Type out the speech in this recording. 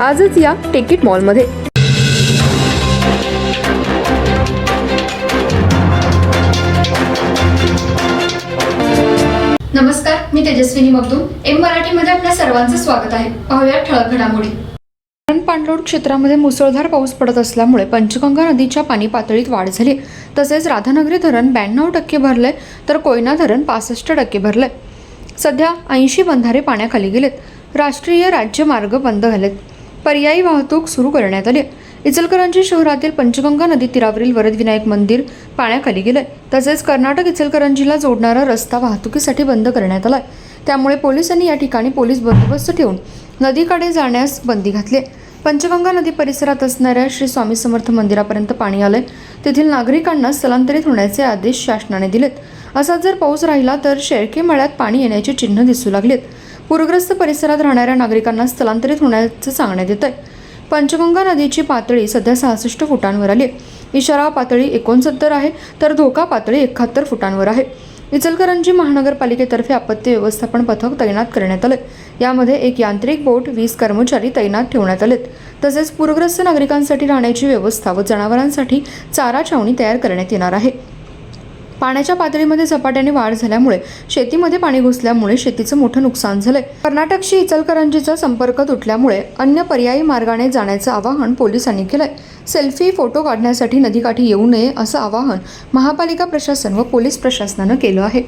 आजच या टिकीट मॉलमध्ये नमस्कार मी तेजस्विनी मगदूम एम मराठीमध्ये आपल्या सर्वांचं स्वागत आहे. पाहूया ठळक घडामोडी. धरण पाणलोट क्षेत्रामध्ये मुसळधार पाऊस पडत असल्यामुळे पंचगंगा नदीच्या पाणी पातळीत वाढ झाली. तसेच राधानगरी धरण ब्याण्णव टक्के भरले तर कोयना धरण पासष्ट टक्के भरले सध्या ऐंशी बंधारे पाण्याखाली गेलेत. राष्ट्रीय राज्य मार्ग बंद झालेत. पर्यायी वाहतूक सुरू करण्यात आली. इचलकरंजी शहरातील पंचगंगा नदी तीरावरील वरदविनायक मंदिर पाण्याखाली गेलंय. तसेच कर्नाटक इचलकरंजीला जोडणारा रस्ता वाहतुकीसाठी बंद करण्यात आलाय. त्यामुळे पोलिसांनी या ठिकाणी पोलीस बंदोबस्त ठेवून नदीकडे जाण्यास बंदी घातली. पंचगंगा नदी परिसरात असणाऱ्या श्री स्वामी समर्थ मंदिरापर्यंत पाणी आलंय. तेथील नागरिकांना स्थलांतरित होण्याचे आदेश शासनाने दिलेत. असा जर पाऊस राहिला तर शेळके मळ्यात पाणी येण्याची चिन्ह दिसू लागलीत. पूरग्रस्त परिसरात राहणाऱ्या नागरिकांना स्थलांतरित होण्याचं सांगण्यात येत आहे पंचगंगा नदीची पातळी सध्या सहासष्ट फुटांवर आली आहे. इशारा पातळी एकोणसत्तर आहे तर धोका पातळी एकाहत्तर फुटांवर आहे. इचलकरंजी महानगरपालिकेतर्फे आपत्ती व्यवस्थापन पथक तैनात करण्यात आले यामध्ये एक यांत्रिक बोट वीस कर्मचारी तैनात ठेवण्यात आलेत. तसेच पूरग्रस्त नागरिकांसाठी राहण्याची व्यवस्था व जनावरांसाठी चारा छावणी तयार करण्यात येणार आहे. पाण्याच्या पातळीमध्ये झपाट्याने वाढ झाल्यामुळे शेतीमध्ये पाणी घुसल्यामुळे शेतीचं मोठं नुकसान झालंय. कर्नाटकशी इचलकरंजीचा संपर्क तुटल्यामुळे अन्य पर्यायी मार्गाने जाण्याचं आवाहन पोलिसांनी केलंय. सेल्फी फोटो काढण्यासाठी नदीकाठी येऊ नये असं आवाहन महापालिका प्रशासन व पोलीस प्रशासनानं केलं आहे.